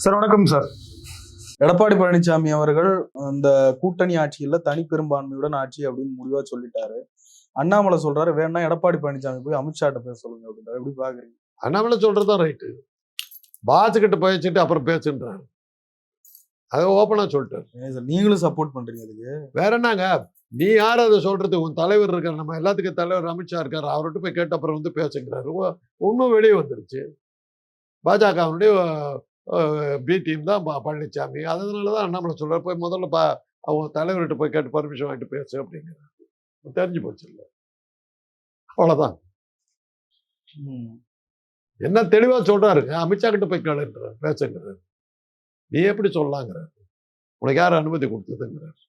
Sir வணக்கம் sir. Edappadi Palaniswami அவர்கள் அந்த கூட்டணி ஆட்சியில தனி பெரும்பான்மையுடன் ஆட்சி அப்படின்னு முடிவா சொல்லிட்டாரு. அண்ணாமலை சொல்றாரு வேணா எடப்பாடி பழனிசாமி போய் அமித்ஷாட்ட பேச சொல்லுங்க அப்படின்றாரு. எப்படி பாக்குறீங்க? அண்ணாமலை சொல்றதுதான் ரைட்டு பாஜ்கிட்ட பேசிட்டு அப்புறம் பேசுன்றாரு. அதை ஓப்பனா சொல்லிட்டாரு. நீங்களும் சப்போர்ட் பண்றீங்க அதுக்கு? வேற என்னங்க? நீ யார் அதை சொல்றது? உன் தலைவர் இருக்கார். நம்ம எல்லாத்துக்கும் தலைவர் அமித்ஷா இருக்காரு. அவர்கிட்ட போய் கேட்ட அப்புறம் வந்து பேசுங்கிறாரு. உண்மை வெளியே வந்துருச்சு. பாஜகவுடைய பி டீம் தான் ப- பழனிசாமி அதனால தான் அண்ணாமலை சொல்றாரு. போய் முதல்ல பா அவங்க தலைவர்கிட்ட போய் கேட்டு பர்மிஷன் வாங்கிட்டு பேசு அப்படிங்கிறாரு. தெரிஞ்சு போச்சு இல்லை. அவ்வளோதான். என்ன தெளிவா சொல்றாருங்க அமித்ஷா கிட்ட போய் கேளுன்றார் பேசுங்கிறார். நீ எப்படி சொல்லலாங்கிறார்? உனக்கு யார் அனுமதி கொடுத்ததுங்கிறார்?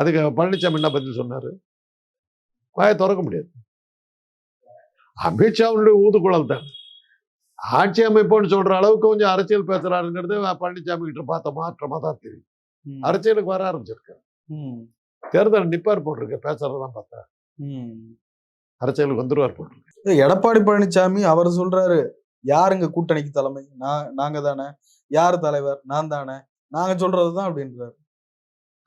அதுக்கு பழனிசாமி என்ன பதில் சொன்னாரு? வாயை திறக்க முடியாது. அமித்ஷாவுடைய ஊதுகுழல் தான். ஆட்சி அமைப்புன்னு சொல்ற அளவுக்கு கொஞ்சம் அரசியல் பேசுறாருங்கிறது பழனிசாமி கிட்ட பார்த்த மாற்றமா தான் தெரியும். அரசியலுக்கு வர ஆரம்பிச்சிருக்காரு ம். தேர்தல் நிப்பார் போட்டிருக்க பேசுறதெல்லாம் பார்த்தா. ம். அரசியலுக்கு வந்துருவார் போட்டிருக்கு. எடப்பாடி பழனிசாமி அவர் சொல்றாரு யாருங்க கூட்டணிக்கு தலைமை? நான் நாங்க தானே. யார் தலைவர்? நான் தானே. நாங்க சொல்றதுதான் அப்படின்றாரு.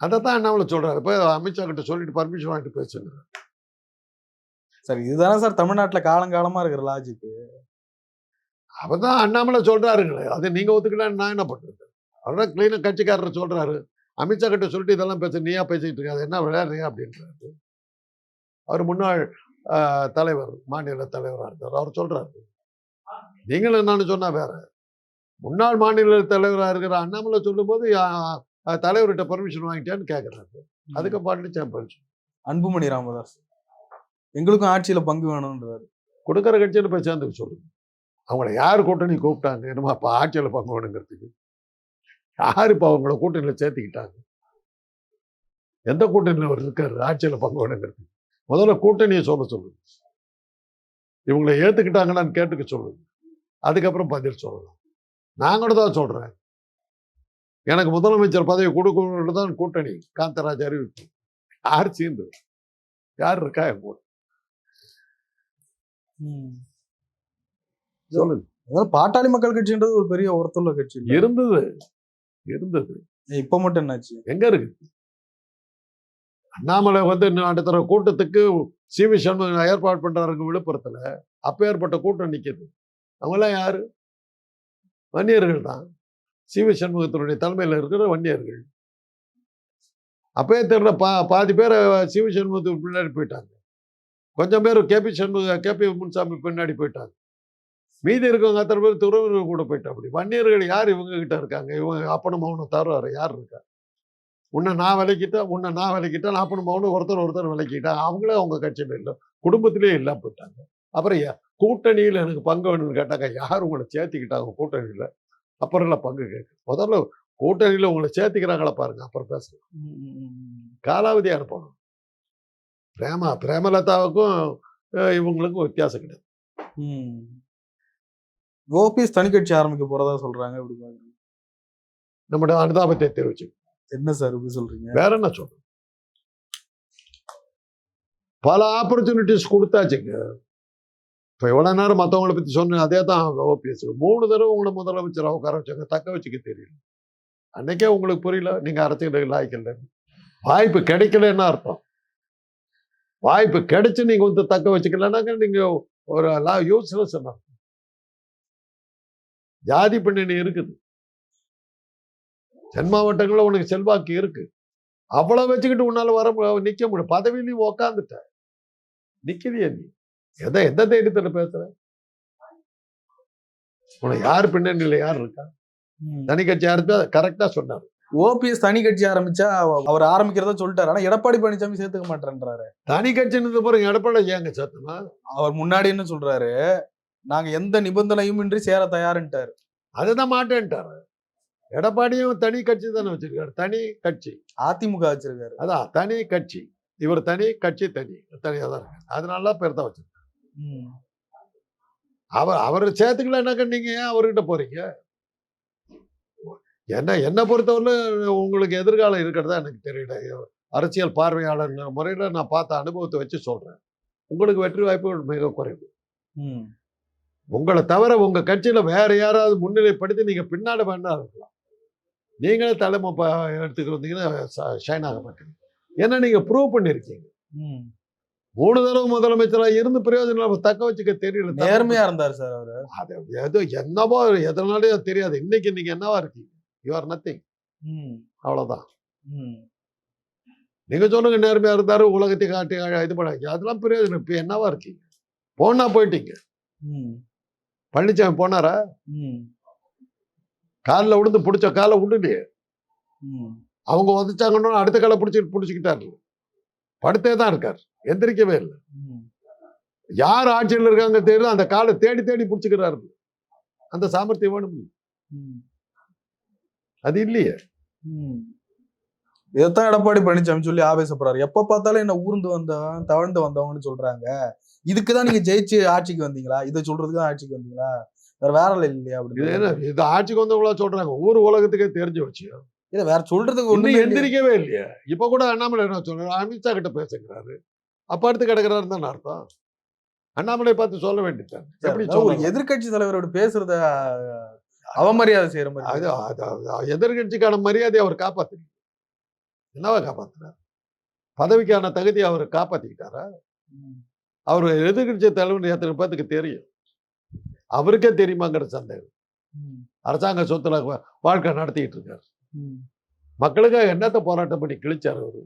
அதை தான் அண்ணாமலை சொல்றாரு. போய் அமித்ஷா கிட்ட சொல்லிட்டு பர்மிஷன் வாங்கிட்டு பேசுங்க சார் இதுதானே சார் தமிழ்நாட்டுல காலங்காலமா இருக்கிற லாஜிக் அவர்தான் அண்ணாமலை சொல்றாருங்களே. அதை நீங்க ஒத்துக்கலாம் நான் என்ன பண்றது? அவர்தான் கிளீனா கட்சிக்காரர் சொல்றாரு. அமித்ஷா கிட்ட சொல்லிட்டு இதெல்லாம் பேச நீயா பேசிட்டு இருக்காது என்ன விளையாடுறீங்க அப்படின்றாரு அவர் முன்னாள் தலைவர் மாநில தலைவராக இருந்தார். அவர் சொல்றாரு. நீங்களும் என்னன்னு சொன்னா வேற. முன்னாள் மாநில தலைவராக இருக்கிற அண்ணாமலை சொல்லும்போது தலைவர்கிட்ட பர்மிஷன் வாங்கிட்டான்னு கேட்குறாரு அதுக்கு பழனிசாமி permission. அன்புமணி ராமதாஸ். எங்களுக்கும் ஆட்சியில பங்கு வேணும்ன்றாரு. கொடுக்குற கட்சியில் போய் சேர்ந்துக்க சொல்லுங்க. அவங்கள யார் கூட்டணி கூப்பிட்டாங்க? என்னமோ அப்போ ஆட்சியில் பங்கு வேணுங்கிறதுக்கு. யார் இப்போ அவங்கள கூட்டணியில் சேர்த்துக்கிட்டாங்க? எந்த கூட்டணியில் அவர் இருக்காரு? ஆட்சியில் பங்கு வேணுங்கிறதுக்கு. முதல்ல கூட்டணியை சொல்ல. சொல்லுங்க இவங்களை ஏற்றுக்கிட்டாங்களான்னு கேட்டுக்க சொல்லுங்க அதுக்கப்புறம் பதில் சொல்லலாம். நான் கூட தான் சொல்கிறேன் எனக்கு முதலமைச்சர் பதவி கொடுக்கணும்னு தான் கூட்டணி காந்தராஜ் அறிவிப்பு. யார் சேர்ந்து யார் இருக்கா என் கூட? சொல்லுங்க. அதாவது பாட்டாளி மக்கள் கட்சின்றது ஒரு பெரிய ஒருத்துள்ள கட்சி. இருந்தது. இருந்தது. இப்ப மட்டும் என்னாச்சு? எங்க இருக்கு? அண்ணாமலை வந்து அடுத்த கூட்டத்துக்கு சி. வி. சண்முகம் ஏற்பாடு பண்றாருங்க விழுப்புரத்துல அப்ப ஏற்பட்ட கூட்டம் நிக்குது. அவங்கெல்லாம் யாரு? வன்னியர்கள் தான். சி. வி. சண்முகத்தினுடைய தலைமையில் இருக்கிற வன்னியர்கள். அப்பயே தெரியல பா பாதி பேர் சி. வி. சண்முகத்துக்கு பின்னாடி போயிட்டாங்க. கொஞ்சம் பேர் கேபி சண்முக கேபி முன்சாமி பின்னாடி போயிட்டாங்க. மீதி இருக்கவங்க அத்தனை பேர் துறவினர் கூட போயிட்டா அப்படி. வன்னியர்கள் யார் இவங்க கிட்ட இருக்காங்க? இவங்க அப்பனும் மௌனம் தருவாரு யார் இருக்கா? உன்னை நான் விலைக்கிட்டேன் உன்னை நான் விலைக்கிட்டேன் அப்பனும் மௌனம் ஒருத்தர் ஒருத்தர் விலைக்கிட்டேன் அவங்களே அவங்க கட்சியில் இல்லை. குடும்பத்திலே இல்லாம போயிட்டாங்க. அப்புறம் கூட்டணியில் எனக்கு பங்கு வேணும்னு கேட்டாங்க. யார் உங்களை சேர்த்துக்கிட்டாங்க கூட்டணியில்? அப்புறம் இல்லை பங்கு கேட்க. முதல்ல கூட்டணியில் உங்களை சேர்த்துக்கிறாங்களா பாருங்க. அப்புறம் பேசுங்க. ம், ம், ம். காலாவதி அனுப்பணும். பிரேமா பிரேமலதாவுக்கும் இவங்களுக்கும் வித்தியாசம் கிடையாது. ஓபிஎஸ் தனி கட்சி ஆரம்பிக்க போறதா சொல்றாங்க எப்படி பாக்குறீங்க நம்முடைய அனுதாபத்தை தெரிவிச்சு என்ன சார் இப்படி சொல்றீங்க? வேற என்ன சொல்றது? பல ஆப்பர்ச்சுனிட்டிஸ் கொடுத்தாச்சுங்க. இப்போ எவ்வளோ நேரம் மற்றவங்கள பற்றி சொன்னேன் அதே தான் ஓபிஎஸ் மூணு தடவை உங்களை முதலமைச்சராக உட்கார வச்சாங்க தக்க வச்சுக்க தெரியல. அன்னைக்கே உங்களுக்கு புரியல நீங்கள் அரசியல் லாய்க்கல வாய்ப்பு கிடைக்கலன்னு அர்த்தம். வாய்ப்பு கிடைச்சு நீங்கள் வந்து தக்க வச்சுக்கலனாக்க நீங்கள் ஒரு லா யூஸ்லெஸ் அர்த்தம் ஜாதி பின்னணி இருக்குது. தென் மாவட்டங்களில் உனக்கு செல்வாக்கு இருக்கு. அவ்வளவு வச்சுக்கிட்டு உன்னால வர நிக்க முடியும் பதவியிலையும் உக்காந்துட்ட. நிக்கலையே நீ? எதை எந்த தைரியத்துல பேசுற? உனக்கு யார் பின்னணியில யார் இருக்கா. தனி கட்சி யாருப்பா கரெக்டா சொன்னாரு. ஓபிஎஸ் தனி கட்சி ஆரம்பிச்சா அவ- அவர் ஆரம்பிக்கிறதா சொல்லிட்டாரு. ஆனா எடப்பாடி பழனிசாமி சேர்த்துக்க மாட்டேன்றாரு. தனி கட்சின்னு பிறகு எடப்பாடி ஏங்க சேர்த்தனா அவர் முன்னாடி என்ன சொல்றாரு? நாங்க எந்த நிபந்தனையும் இன்றி சேர தயாருன்ட்டாரு. அதுதான் மாட்டேன்ட்டாரு. எடப்பாடியும் தனி கட்சி தானே வச்சிருக்காரு. தனி கட்சி. அதிமுக வச்சிருக்காரு. அதான் தனி கட்சி. இவர் தனி கட்சி தனி. தனியாக தான் இருக்கு அதனால பேர் தான் வச்சிருக்காரு. அவர் அவர் சேர்த்துக்கலனாக்க நீங்க? ஏன் அவர்கிட்ட போறீங்க? என்ன என்னை பொறுத்தவரை உங்களுக்கு எதிர்காலம் இருக்கிறதா எனக்கு தெரியல. அரசியல் பார்வையாளர் முறையில் நான் பார்த்த அனுபவத்தை வச்சு சொல்றேன். உங்களுக்கு வெற்றி வாய்ப்புகள் மிக குறைவு. உங்களை தவிர உங்க கட்சியில வேற யாராவது முன்னிலைப்படுத்தி நீங்க பின்னாடி வேணா இருக்கலாம். நீங்களே தலைமை ப- எடுத்துக்கிட்டு வந்தீங்கன்னா ஷைன் ஆக மாட்டீங்க ஏன்னா நீங்க ப்ரூவ் பண்ணிருக்கீங்க. ம். மூணு தடவை முதலமைச்சரா இருந்து பிரயோஜனம் இல்லாம தக்க வச்சுக்க தெரியல நேர்மையா இருந்தார் சார் அவரு. அது ஏதோ என்னவோ எதனாலே தெரியாது. இன்னைக்கு நீங்க என்னவா இருக்கீங்க? யூ ஆர் நத்திங் ம். நீங்க சொன்னங்க நேர்மையா இருந்தாரு உலகத்தை காட்டி இது பண்ணாங்க. அதெல்லாம் பிரயோஜனம். இப்ப என்னவா இருக்கீங்க? போனா போயிட்டீங்க. ம். பழனிசாமி போனாரா ம். காலில் விழுந்து பிடிச்ச காலை விட்டுலையே. அவங்க வந்துச்சாங்கன்னா அடுத்த காலை பிடிச்சி பிடிச்சிக்கிட்டாரு படுத்தே தான் இருக்கார் எந்திரிக்கவே இல்லை. யார் ஆட்சியில் இருக்காங்க தெரியல அந்த காலை தேடி தேடி பிடிச்சிக்கிறாரு அந்த சாமர்த்தியம் வேணும். அது இல்லையே ம். இதைத்தான் எடப்பாடி பழனிசாமி சொல்லி ஆவேசப்படுறாரு. எப்ப பார்த்தாலும் என்ன ஊர்ந்து வந்தவன் தவழ்ந்து வந்தவங்கன்னு சொல்றாங்க. இதுக்குதான் நீங்க ஜெயிச்சு ஆட்சிக்கு வந்தீங்களா? இதை சொல்றதுக்கு தான் ஆட்சிக்கு வந்தீங்களா? வேற வேற இல்லையா அப்படின்னு இது ஆட்சிக்கு வந்தவங்களா சொல்றாங்க. ஊர் உலகத்துக்கே தெரிஞ்ச விஷயம் இல்ல வேற சொல்றதுக்கு ஒண்ணு எந்திரிக்கவே இல்லையே. இப்ப கூட அண்ணாமலை என்ன சொல்றாரு? அமித்ஷா கிட்ட பேசுகிறாரு. அப்ப அடுத்து கிடக்குறாரு தான் அர்த்தம். அண்ணாமலை பார்த்து சொல்ல வேண்டியது எப்படி ஒரு சொல்ல எதிர்க்கட்சி தலைவரோட பேசுறத அவமரியாதை செய்யற மாதிரி அது எதிர்கட்சிக்கான மரியாதையை அவர் காப்பாத்தல என்னவா காப்பாத்துறாரு? பதவிக்கான தகுதியை அவர் காப்பாத்திக்கிட்டாரா. அவர் எதிர்கட்சி தலைவர் எத்தனை பேத்துக்கு தெரியும். அவருக்கே தெரியுமாங்கிற சந்தேகம். அரசாங்க சொத்துல வாழ்க்கை நடத்திக்கிட்டு இருக்காரு. மக்களுக்காக என்னத்த போராட்டம் பண்ணி கிழிச்சாரு அவரு.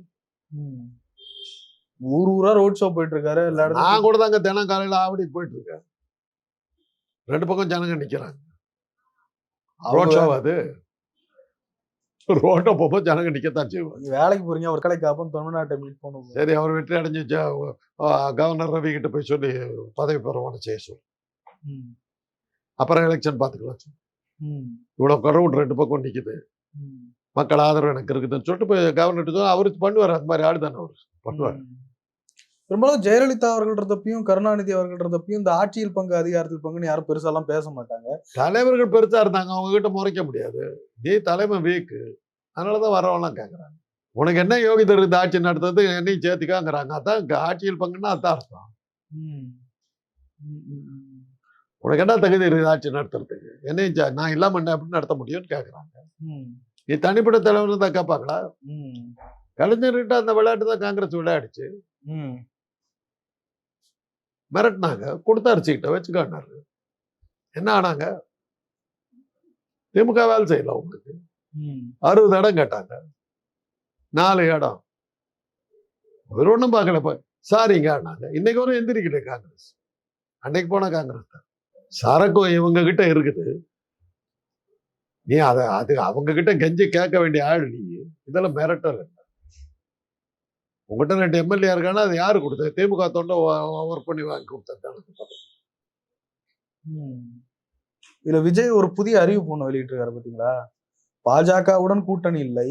ஊர் ஊரா ரோட் ஷோ போயிட்டு இருக்காரு நான் கூட தாங்க தினம் காலையில ஆவடி போயிட்டு இருக்கேன். ரெண்டு பக்கம் ஜனங்க நிக்கிறாங்க. ரோட் ஷோ அது. ரோட்டை போகும்போது ஜனங்க நிக்கத்தான் செய்வாங்க வேலைக்கு போறீங்க ஒரு கலை காப்போம் தமிழ்நாட்டை மீட் பண்ணுவோம் சரி அவர் வெற்றி அடைஞ்சு கவர்னர் ரவி கிட்ட போய் சொல்லி பதவி பிரமாணம் செய்ய சொல்லு. அப்புறம் எலெக்ஷன் பார்த்துக்கலாம். இவ்வளவு கடவுள் ரெண்டு பக்கம் நிக்குது ம். மக்கள் ஆதரவு எனக்கு இருக்குதுன்னு சொல்லிட்டு போய் கவர்னர் அவரு பண்ணுவார் அந்த மாதிரி ஆடு தானே அவர் பண்ணுவார். பெரும்பாலும் ஜெயலலிதா அவர்கள்ன்றதப்பையும் கருணாநிதி அவர்கள்ன்றதப்பையும் இந்த ஆட்சியில் பங்கு அதிகாரத்தில் பங்குன்னு யாரும் பெருசாலாம் பேச மாட்டாங்க. தலைவர்கள் பெருசா இருந்தாங்க அவங்க கிட்ட முறைக்க முடியாது. நீ தலைமை வீக்கு அதனாலதான் வரவெல்லாம் கேட்கறாங்க உனக்கு என்ன யோகிதை இருக்குது ஆட்சி நடத்துறது? என்னையும் சேர்த்துக்காங்கிறாங்க. அதான் ஆட்சியில் பங்குன்னா அதான் அர்த்தம். உனக்கு என்ன தகுதி இருக்குது ஆட்சி நடத்துறதுக்கு? என்னையும் நான் இல்லாம என்ன எப்படி நடத்த முடியும்னு கேட்கறாங்க ம். நீ தனிப்பட்ட தலைவர் தான் கேட்பாங்களா. கலைஞர்கிட்ட அந்த விளையாட்டு தான் காங்கிரஸ் விளையாடிச்சு. ம். மிரட்டினாங்க கொடுத்தாரு சீட்டை வச்சுக்காண்டாரு என்ன ஆனாங்க? திமுக வேலை செய்யல உங்களுக்கு ம். அறுபது இடம் கேட்டாங்க. நாலு இடம். அவர் ஒன்றும் பார்க்கல இப்போ சாரிங்க ஆனாங்க. இன்னைக்கு வரும் எந்திரிக்கிட்ட காங்கிரஸ். அன்னைக்கு போன காங்கிரஸ் தான். சரக்கும் இவங்க கிட்ட இருக்குது. நீ அதை அது அவங்க கிட்ட கெஞ்சி கேட்க வேண்டிய ஆள் நீ. இதெல்லாம் மிரட்டல். என்ன உங்ககிட்ட ரெண்டு எம்எல்ஏ இருக்கானா அது யாரு கொடுத்தது? திமுக தொண்டை ஒர்க் பண்ணி வாங்கி கொடுத்தது. இதுல விஜய் ஒரு புதிய அறிவிப்பு ஒண்ணு வெளியிட்டிருக்காரு பாத்தீங்களா? பாஜகவுடன் கூட்டணி இல்லை.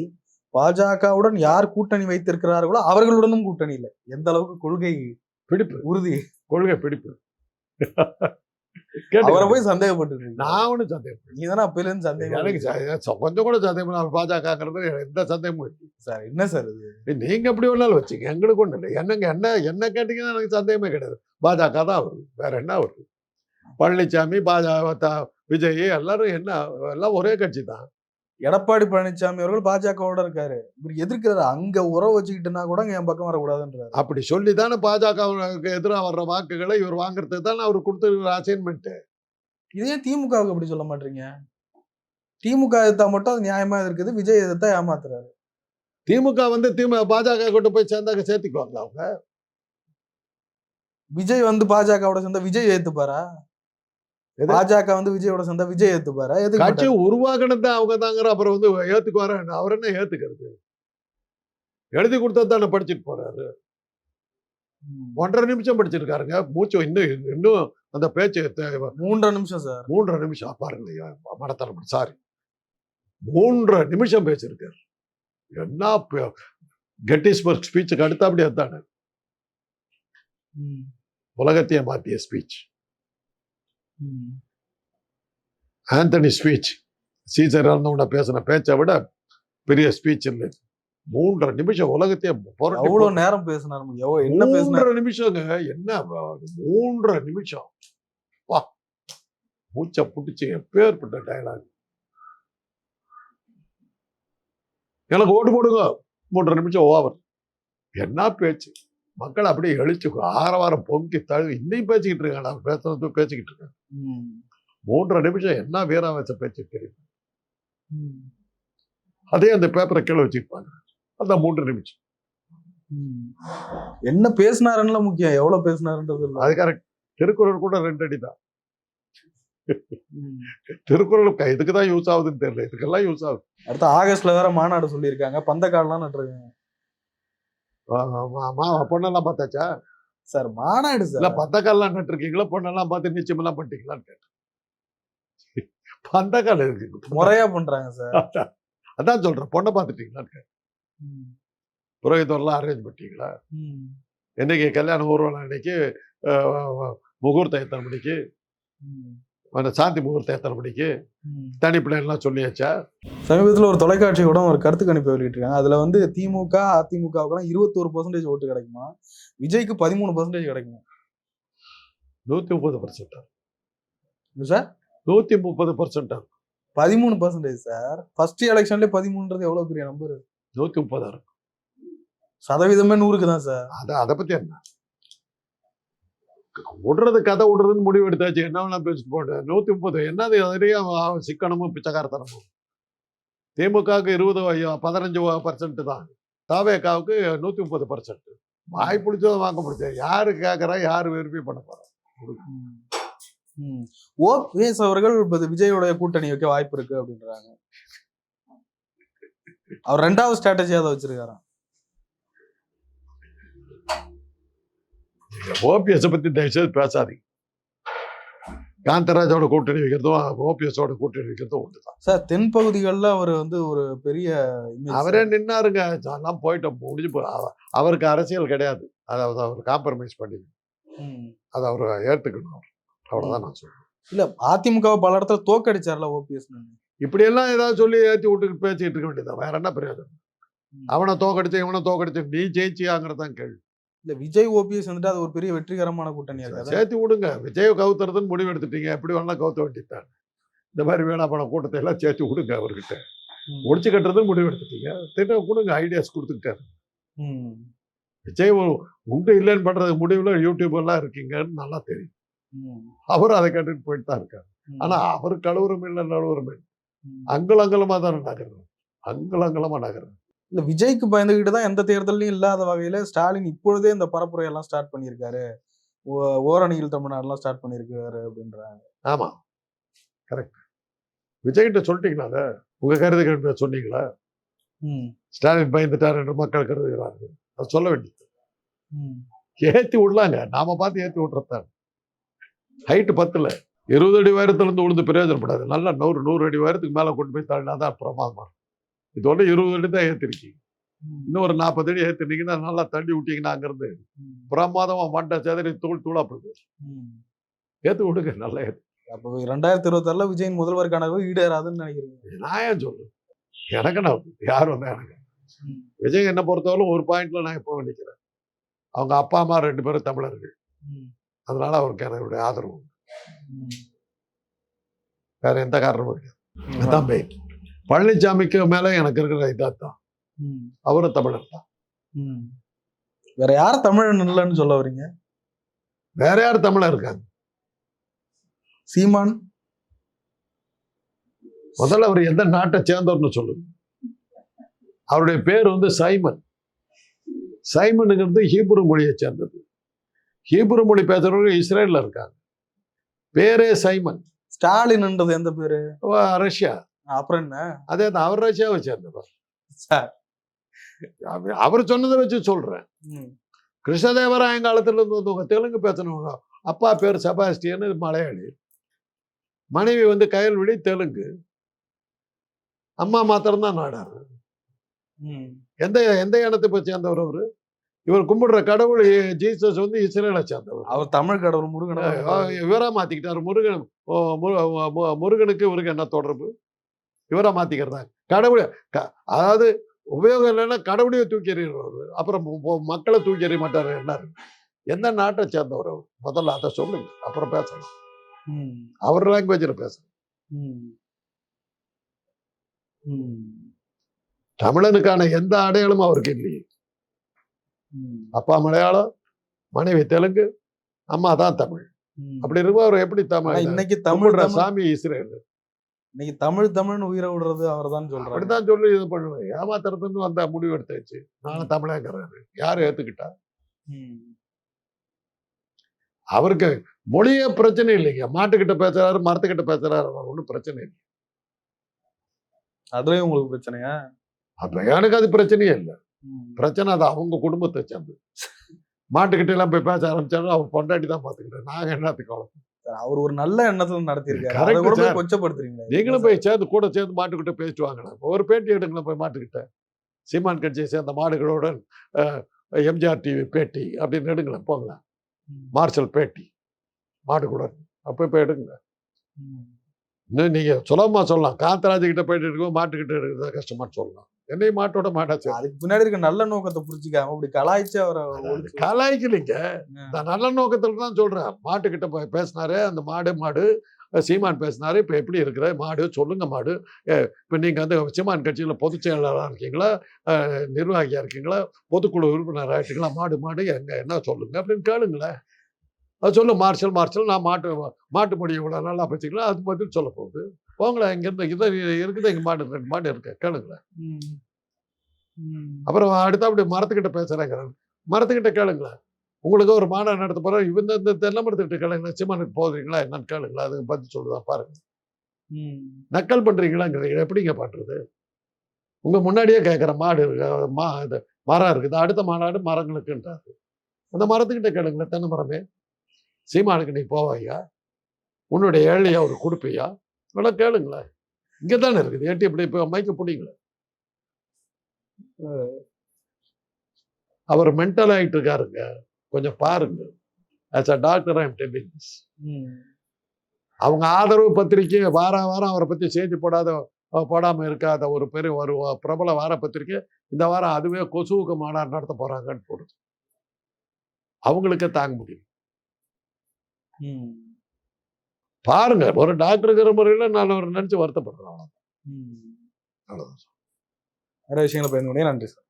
பாஜகவுடன் யார் கூட்டணி வைத்திருக்கிறார்களோ அவர்களுடனும் கூட்டணி இல்லை. எந்த அளவுக்கு கொள்கை பிடிப்பு. உறுதி. கொள்கை பிடிப்பு. அவரை போய் சந்தேகப்பட்டு நான் ஒன்றும் சந்தேகம் நீங்க தானே அப்பையில இருந்து சந்தேகம் எனக்கு கொஞ்சம் கூட சந்தேகம். அவர் பாஜகங்கிறது எந்த சந்தேகமும் இல்லை. சார் என்ன சார் இது? நீங்க எப்படி வேணாலும் வச்சுங்க? எங்களுக்கு ஒன்றும் இல்லை. என்னங்க என்ன என்ன கேட்டீங்கன்னா எனக்கு சந்தேகமே கிடையாது. பாஜக தான் அவரு. வேற என்ன அவரு? பழனிசாமி பாஜக விஜய் எல்லாரும் என்ன எல்லாம் ஒரே கட்சி தான். எடப்பாடி பழனிசாமி அவர்கள் பாஜகவோட இருக்காரு. இவர் எதிர்க்கிறாரு அங்க உறவு வச்சுக்கிட்டுனா கூட என் பக்கம் வரக்கூடாதுன்றாரு. அப்படி சொல்லி தானே பாஜகவுக்கு எதிராக வர்ற வாக்குகளை இவர் வாங்குறதுக்கு தானே அவர் கொடுத்துருக்கிற அசைன்மெண்ட் இது திமுகவுக்கு அப்படி சொல்ல மாட்டீங்க? திமுக எதிர்த்தா மட்டும் அது நியாயமா இருக்குது விஜய் எதிர்த்தா ஏமாத்துறாரு. திமுக வந்து திமுக பாஜக கொண்டு போய் சேர்ந்தாக்க சேர்த்துக்குவாங்களா அவங்க? விஜய் வந்து பாஜகவோட சேர்ந்தா விஜய் ஏத்துப்பாரா? பாஜக வந்து விஜயோட சேர்ந்தா விஜய் ஏத்துப்பாரா? கட்சி எதுக்கு உருவாக்கினது அவங்க தாங்கிற அப்புறம் வந்து ஏத்துக்குவார அவர் என்ன ஏத்துக்கிறது? எழுதி கொடுத்தா தானே படிச்சுட்டு போறாரு. ஒன்றரை நிமிஷம் படிச்சிருக்காருங்க. மூச்சு இன்னும் இன்னும் அந்த பேச்சு மூன்றரை நிமிஷம் சார். மூன்றரை நிமிஷம் பாருங்க மடத்தனம் சாரி. மூன்றரை நிமிஷம் பேசியிருக்காரு. என்ன கெட்டிஸ்பர்க் ஸ்பீச்சுக்கு அடுத்தபடி அதுதானே. உலகத்தையே மாத்திய ஸ்பீச் ஆந்தனி ஸ்பீச் சீசர் இருந்தவன பேசின பேச்சை விட பெரிய ஸ்பீச் இல்லை. மூன்றரை நிமிஷம் உலகத்தையே அவ்வளவு நேரம் பேசினாரு என்ன மூன்றரை நிமிஷங்க. என்ன மூன்றரை நிமிஷம். வா. மூச்சை பிடிச்சி எப்பேற்பட்ட டயலாக் எனக்கு ஓட்டு போடுங்க. மூன்றரை நிமிஷம் ஓவர் என்ன பேச்சு? மக்கள் அப்படியே எழுச்சு ஆரவாரம் பொங்கி தழு இன்னையும் பேசிக்கிட்டு இருக்காங்க நான் பேசுறது பேசிக்கிட்டு இருக்கேன். ம். மூன்றரை நிமிஷம் என்ன வீராவேச பேச்சு தெரியும். அதே அந்த பேப்பரை கீழே வச்சிருப்பாங்க அந்த மூன்று நிமிஷம். என்ன பேசினாருன்னு முக்கியம். எவ்வளவு பேசினாருன்றது அது கரெக்ட் திருக்குறள் கூட ரெண்டு அடி தான். திருக்குறள் இதுக்கு தான் யூஸ் ஆகுதுன்னு தெரியல. இதுக்கெல்லாம் யூஸ் ஆகுது. அடுத்து ஆகஸ்ட்ல வேற மாநாடு சொல்லியிருக்காங்க. பந்தக்கால்லாம் நட்டுருக்காங்க. பொண்ணெல்லாம் பார்த்தாச்சா? சார் மாநாடு இல்ல சார் பந்தக்கால்லாம் நட்டுருக்கீங்களா பொண்ணெல்லாம் பார்த்து நிச்சயம் எல்லாம் பண்ணிட்டீங்களான்னு கேட்டேன் பந்தக்கால் இருக்கு முறையா பண்றாங்க சார். அதான். சொல்றேன் பொண்ணை பார்த்துட்டீங்களான்னு கேட்டேன். புரோகிதர்லாம் அரேஞ்ச் பண்ணிட்டீங்களா. என்னைக்கு கல்யாண ஊர்வலம் அன்னைக்கு அஹ், முகூர்த்தம் எத்தனை மணிக்கு? சாந்தி முகூர்த்தம் எத்தனை மணிக்கு ம். தனி பிள்ளைலாம் சொல்லியாச்சா? சமீபத்துல ஒரு தொலைக்காட்சி கூட ஒரு கருத்து கணிப்பு வெளியிட்டிருக்காங்க. அதுல வந்து திமுக அதிமுகவுக்குலாம் இருபத்தோரு பர்சன்டேஜ் ஓட்டு கிடைக்குமா? விஜய்க்கு பதிமூணு பர்சன்டேஜ் கிடைக்குமா? நூத்தி முப்பது பர்சன்ட் சார் நூத்தி முப்பது பர்சன்ட் பதிமூணு பர்சன்டேஜ் சார் ஃபர்ஸ்ட் எலெக்ஷன்ல பதிமூணுன்றது எவ்வளவு பெரிய நம்பர் நூத்தி முப்பதா இருக்கும் சதவீதமே நூறுக்கு தான் சார் அத அதை பத்தி என்ன? விடுறது கதை விடுறதுன்னு முடிவு எடுத்தாச்சு. என்ன வேணா பேசிட்டு போட்டேன் நூத்தி முப்பது. என்னது நிறைய சிக்கனமும் பிச்சைக்காரத்தனமும்? திமுகவுக்கு இருபது பதினஞ்சு பர்சன்ட் தான். தாவேக்காவுக்கு நூத்தி முப்பது பர்சன்ட் வாய் பிடிச்சதை வாங்க முடிச்சது யாரு கேட்கறா யாரு வெரிஃபை பண்ண போறா? ஓபிஎஸ் அவர்கள் விஜயோட கூட்டணி வைக்க வாய்ப்பு இருக்கு அப்படின்றாங்க. அவர் ரெண்டாவது ஸ்ட்ராட்டஜியா அதை வச்சிருக்காராம். ஓபிஎஸ் பத்தி தயவுசெய்து பேசாதீங்க. காந்தராஜோட கூட்டணி வைக்கிறதும் ஓபிஎஸோட கூட்டணி வைக்கிறதும் சார் தென் பகுதிகளில் அவர் வந்து ஒரு பெரிய அவரே சார். நின்னாருங்க. எல்லாம் போயிட்டோம். முடிஞ்சு போ அவ- அவருக்கு அரசியல் கிடையாது. அதாவது அவர் காம்ப்ரமைஸ் பண்ணி. அதை அவர் ஏற்றுக்கணும் அவர். அவ்வளவுதான் நான் சொல்றேன். இல்ல அதிமுகவை பல இடத்துல தோக்கடிச்சார்ல ஓபிஎஸ் இப்படி எல்லாம் ஏதாவது சொல்லி ஏற்றி விட்டு பேசிட்டு இருக்க வேண்டியதான் வேற என்ன பிரயோஜனம். அவனை தோக்கடிச்சு இவனை தோக்கடிச்சு நீ ஜெயிச்சியாங்கிறது தான் கேள்வி. இல்ல விஜய் ஓபிஎஸ் வந்துட்டு அது ஒரு பெரிய வெற்றிகரமான கூட்டணியா இருக்காது சேர்த்து விடுங்க. விஜய் கவுத்துறதுன்னு முடிவு எடுத்துட்டீங்க. எப்படி வேணா கவுத்த வேண்டியதான் இந்த மாதிரி வேணா பணம் கூட்டத்தை எல்லாம் சேர்த்து விடுங்க அவர்கிட்ட. முடிச்சு கட்டுறதுன்னு முடிவு எடுத்துட்டீங்க. திட்டம் கொடுங்க ஐடியாஸ் கொடுத்துக்கிட்டாரு. விஜய் உண்டு இல்லைன்னு பண்றது முடிவுல யூடியூப் எல்லாம் இருக்கீங்கன்னு நல்லா தெரியும். ம். அவரும் அதை கண்டுட்டு போயிட்டு தான் இருக்காரு. ஆனா அவர் கழுவுறம் இல்லை நழுவுறம் இல்லை. ம். அங்கல் அங்கலமா தான் நகர்றது. அங்கல் அங்கலமா நகர்றது. இல்ல விஜய்க்கு பயந்துகிட்டு தான் எந்த தேர்தலையும் இல்லாத வகையில ஸ்டாலின் இப்பொழுதே இந்த பரப்புரை எல்லாம் ஸ்டார்ட் பண்ணியிருக்காரு. ஓ- ஓரணியில் தமிழ்நாடுலாம் ஸ்டார்ட் பண்ணியிருக்காரு அப்படின்றாங்க. ஆமா. கரெக்ட் விஜய்கிட்ட சொல்லிட்டீங்களா அதை? உங்க கருத்து சொன்னீங்களா? ம். ஸ்டாலின் பயந்துட்டார் என்று மக்கள் கருதுகிறார்கள். அது சொல்ல வேண்டியது. ம். ஏத்தி விடலாங்க. நாம பார்த்து ஏத்தி விட்டுறதான் ஹைட்டு பத்துல. இருபது அடி உயரத்துல இருந்து விழுந்து பிரயோஜனப்படாது. நல்லா நூறு நூறு அடி உயரத்துக்கு மேல கொண்டு போய் தள்ளினாதான் பிரமாதமா. இருக்கும் இது ஒன்று இருபது அடி தான் ஏத்திருக்கீங்க ம். இன்னும் ஒரு நாற்பது அடி ஏத்தினீங்கன்னா நல்லா தள்ளி விட்டீங்கன்னா அங்கிருந்து ம். பிரமாதமா மண்டை செதறி தூள் தூளா ம். ஏத்து விடுங்க நல்லா ஏத்து அப்போ ரெண்டாயிரத்தி இருபத்தாறுல விஜயின் முதல்வர் கனவு ஈடேறாதுன்னு நினைக்கிறீங்க நான் ஏன் சொல்லு எனக்கு நான் யார் வந்தா எனக்கு. விஜய் என்ன பொறுத்தவரை ஒரு பாயிண்ட்ல நான் இப்போ நிற்கிறேன் அவங்க அப்பா அம்மா ரெண்டு பேரும் தமிழர்கள். அதனால அவருக்கு என்னுடைய ஆதரவு. வேற எந்த காரணமும் கிடையாது அதான் மெயின் பழனிசாமிக்கு மேல எனக்கு இருக்கிற இதான் ம். அவரும் தமிழர் தான். வேற யார் தமிழன் இல்லைன்னு சொல்ல வரீங்க வேற யார் தமிழர் இருக்காங்க? சீமான்? முதல்ல அவர் எந்த நாட்டை சேர்ந்தவர்னு சொல்லுங்க. அவருடைய பேர் வந்து சைமன். சைமனுங்கிறது ஹீப்ரு மொழியை சேர்ந்தது. ஹீப்ரு மொழி பேசுறவங்க இஸ்ரேல்ல இருக்காங்க. பேரே சைமன். ஸ்டாலின்ன்றது எந்த பேரு? ரஷ்யா. அப்புறம் என்ன? அதே தான் அவர் ரஷ்யாவை சேர்ந்தவர். சார். அவர் சொன்னதை வச்சு சொல்றேன். கிருஷ்ணதேவராயன் காலத்துல இருந்து வந்தவங்க தெலுங்கு பேசினவங்க அப்பா பேர் செபாஸ்டியன் மலையாளி. மனைவி வந்து கயல்விழி தெலுங்கு. அம்மா மாத்திரம்தான் நாடார். எந்த எந்த இனத்தை போய் சேர்ந்தவர் அவரு? இவர் கும்பிடுற கடவுள் ஜீசஸ் வந்து இஸ்ரேலை சேர்ந்தவர். அவர் தமிழ் கடவுள் முருகன் அஹ் இவரா மாத்திக்கிட்டாரு முருகன் முருகனுக்கு இவருக்கு என்ன தொடர்பு? இவரா மாத்திக்கிறதா? கடவுள் அதாவது உபயோகம் இல்லைன்னா கடவுளையே தூக்கி எறிகிறவர். அப்புறம் மக்களை தூக்கி எறிய மாட்டாரு என்ன எந்த நாட்டை சேர்ந்தவர்? அவர் முதல்ல அதை சொல்லுங்க. அப்புறம் பேசலாம். அவர் லாங்குவேஜில் பேசுறேன் ம். ம், தமிழனுக்கான எந்த அடையாளமும் அவருக்கு இல்லையே. அப்பா மலையாளம் மனைவி தெலுங்கு அம்மா தான் தமிழ். அப்படி இருக்கும் அவர் எப்படி தமிழ் இன்னைக்கு தமிழ் சாமி இஸ்ரேல்? இன்னைக்கு தமிழ் தமிழ்னு உயிரை விடுறது அவர்தான் சொல்றாரு. அப்படித்தான் சொல்லி இது பண்ணுவேன் ஏமாத்துறதுன்னு வந்த முடிவு எடுத்தாச்சு. நானும் தமிழங்கிறாரு யாரும் ஏத்துக்கிட்டா? அவருக்கு மொழியே பிரச்சனை இல்லைங்க. மாட்டுக்கிட்ட பேசுறாரு மரத்துக்கிட்ட பேசுறாரு. அவர் ஒன்றும் பிரச்சனை இல்லை. அதுலயும் உங்களுக்கு பிரச்சனையா? அப்ப எனக்கு அது பிரச்சனையே இல்லை. பிரச்சனை அது அவங்க குடும்பத்தை சேர்ந்து. மாட்டுக்கிட்ட எல்லாம் போய் பேச ஆரம்பிச்சாலும் அவர் பொண்டாட்டி தான் பாத்துக்கிட்டேன் நாங்க என்னத்துக்கு அவ்வளவு? அவர் ஒரு நல்ல எண்ணத்துல நடத்தியிருக்காரு. அதை கூட போய். கொச்சப்படுத்துறீங்களே? நீங்களும் போய் சேர்ந்து கூட சேர்ந்து மாட்டுக்கிட்ட பேசிட்டு வாங்கலாம் ஒரு பேட்டி எடுங்களேன் போய் மாட்டுக்கிட்ட. சீமான் கட்சியை சேர்ந்த மாடுகளுடன் எம்ஜிஆர் டிவி பேட்டி அப்படின்னு எடுங்களேன் போங்களேன். மார்ஷல் பேட்டி மாடுகளுடன். அப்போ போய் எடுங்க. இன்னும் நீங்க சுலபமா சொல்லலாம். காந்தராஜ் கிட்ட போயிட்டு இருக்கோம் மாட்டுக்கிட்ட எடுக்கிறதா கஷ்டமான்னு சொல்லலாம். என்னையும் மாட்டோட மாட்டாச்சு. அதுக்கு பின்னாடி இருக்க நல்ல நோக்கத்தை புரிஞ்சுக்காம அப்படி கலாய்ச்சு அவரை கலாய்க்கலிங்க. நான் நல்ல நோக்கத்துல தான் சொல்றேன். மாட்டுக்கிட்ட போய் பேசினாரு அந்த மாடு மாடு சீமான் பேசினாரு. இப்ப எப்படி இருக்கிற? மாடு சொல்லுங்க மாடு. இப்ப நீங்க வந்து சீமான் கட்சியில பொதுச் செயலாளராக இருக்கீங்களா? அஹ் நிர்வாகியா இருக்கீங்களா? பொதுக்குழு உறுப்பினராக இருக்கீங்களா? மாடு மாடு எங்க என்ன சொல்லுங்க அப்படின்னு கேளுங்களேன் அது சொல்லு மார்ஷல் மார்ஷல் நான் மாட்டு மாட்டு முடிய இவ்வளவு நல்லா பேசிக்கலாம் அது பதில் சொல்ல போகுது. போங்களேன் இங்க இருந்து இதை இருக்குது இங்க மாடு ரெண்டு மாடு இருக்கு கேளுங்களேன். அப்புறம் அடுத்த அப்படி மரத்துக்கிட்ட பேசுறேங்கிறாங்க மரத்துக்கிட்ட கேளுங்களேன். உங்களுக்கு ஒரு மாநாடு நடத்த போறோம் இவங்க இந்த தென்னை மரத்துக்கிட்ட கேளுங்களேன். சிம்மனுக்கு போகிறீங்களா என்னன்னு கேளுங்களா அதுக்கு பதில் சொல்லுதா பாருங்க. நக்கல் பண்றீங்களாங்கிறீங்க எப்படிங்க பண்றது உங்க முன்னாடியே கேட்குற மாடு இருக்கு மா இது மரம் இருக்குது அடுத்த மாநாடு மரங்களுக்குன்றாரு. அந்த மரத்துக்கிட்ட கேளுங்களேன் தென்னை மரமே. சீமானுக்கு நீ போவாயா? உன்னுடைய ஏழையா ஒரு கொடுப்பியா? இவ்வளோ கேளுங்களேன். இங்கே தானே இருக்குது. ஏட்டி இப்படி இப்போ மைக்க பிடிங்கள அவர் மென்டல் ஆகிட்டு இருக்காருங்க. கொஞ்சம் பாருங்க. As a doctor I'm telling hmm. அவங்க ஆதரவு பத்திரிக்கை வார வாரம் அவரை பத்தி செய்தி போடாத அஹ், போடாம இருக்காத ஒரு பெரிய ஒரு பிரபல வார பத்திரிக்கை இந்த வாரம் அதுவே கொசுவுக்கு மாநாடு நடத்த போறாங்கன்னு போடுது அவங்களுக்கே தாங்க முடியும். ம். பாருங்க ஒரு டாக்டருங்கிற முறையில் நான் ஒரு நினைச்சு வருத்தப்படுறேன் அவ்வளவுதான். ம். அவ்வளவுதான் நிறைய விஷயங்களை பயந்து நன்றி சார்